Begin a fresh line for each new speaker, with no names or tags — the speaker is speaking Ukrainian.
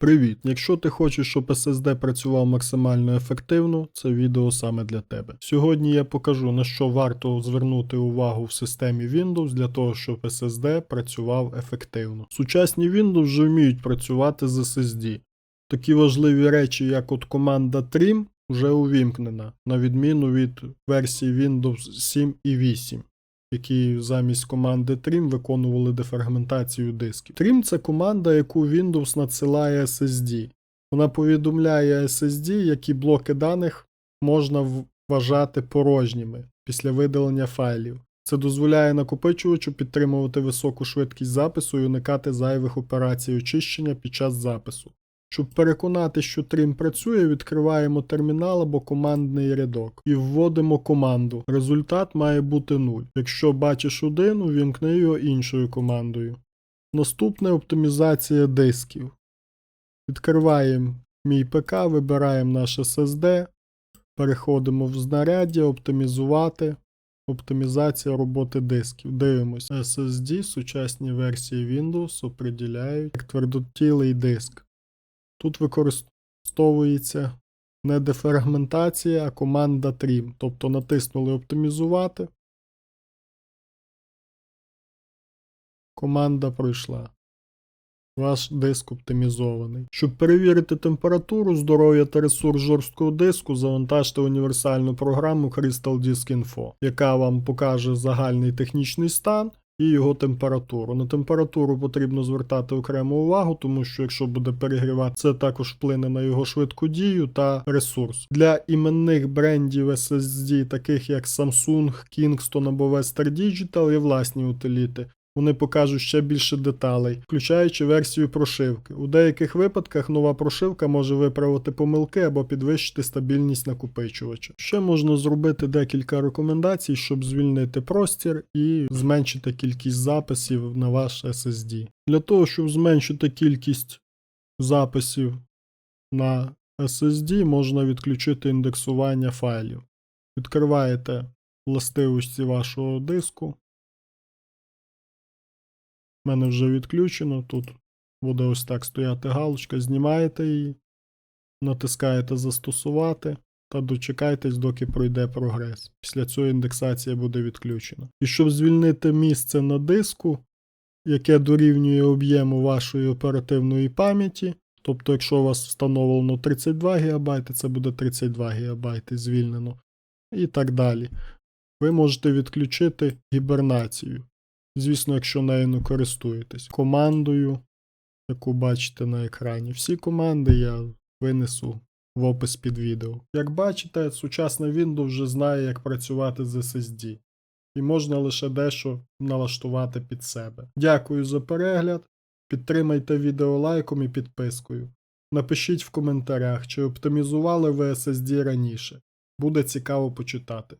Привіт! Якщо ти хочеш, щоб SSD працював максимально ефективно, це відео саме для тебе. Сьогодні я покажу на що варто звернути увагу в системі Windows для того, щоб SSD працював ефективно. Сучасні Windows вже вміють працювати з SSD. Такі важливі речі, як от команда Trim, вже увімкнена, на відміну від версії Windows 7 і 8 які замість команди Trim виконували дефрагментацію дисків. Trim це команда, яку Windows надсилає SSD. Вона повідомляє SSD, які блоки даних можна вважати порожніми після видалення файлів. Це дозволяє накопичувачу підтримувати високу швидкість запису і уникати зайвих операцій очищення під час запису. Щоб переконати, що Trim працює, відкриваємо термінал або командний рядок і вводимо команду. Результат має бути 0. Якщо бачиш один, увімкни його іншою командою. Наступне оптимізація дисків. Відкриваємо мій ПК, вибираємо наш SSD, переходимо в знаряддя, оптимізувати. Оптимізація роботи дисків. Дивимось. SSD, сучасні версії Windows определяють як твердотілий диск. Тут використовується не дефрагментація, а команда Trim. Тобто натиснули оптимізувати. Команда пройшла. Ваш диск оптимізований. Щоб перевірити температуру, здоров'я та ресурс жорсткого диску, завантажте універсальну програму Crystal Disk Info, яка вам покаже загальний технічний стан і його температуру. На температуру потрібно звертати окрему увагу, тому що якщо буде перегрівати, це також вплине на його швидку дію та ресурс. Для іменних брендів SSD, таких як Samsung, Kingston або Western Digital, є власні утиліти. Вони покажуть ще більше деталей, включаючи версію прошивки. У деяких випадках нова прошивка може виправити помилки або підвищити стабільність накопичувача. Ще можна зробити декілька рекомендацій, щоб звільнити простір і зменшити кількість записів на ваш SSD. Для того, щоб зменшити кількість записів на SSD, можна відключити індексування файлів. Відкриваєте властивості вашого диску. У мене вже відключено. Тут буде ось так стояти галочка. Знімаєте її, натискаєте Застосувати та дочекайтесь, доки пройде прогрес. Після цього індексація буде відключена. І щоб звільнити місце на диску, яке дорівнює об'єму вашої оперативної пам'яті. Тобто, якщо у вас встановлено 32 ГБ, це буде 32 ГБ звільнено. І так далі. Ви можете відключити гібернацію. Звісно, якщо нею не користуєтесь. Командою, яку бачите на екрані. Всі команди я винесу в опис під відео. Як бачите, сучасне Windows вже знає, як працювати з SSD. І можна лише дещо налаштувати під себе. Дякую за перегляд. Підтримайте відео лайком і підпискою. Напишіть в коментарях, чи оптимізували ви SSD раніше. Буде цікаво почитати.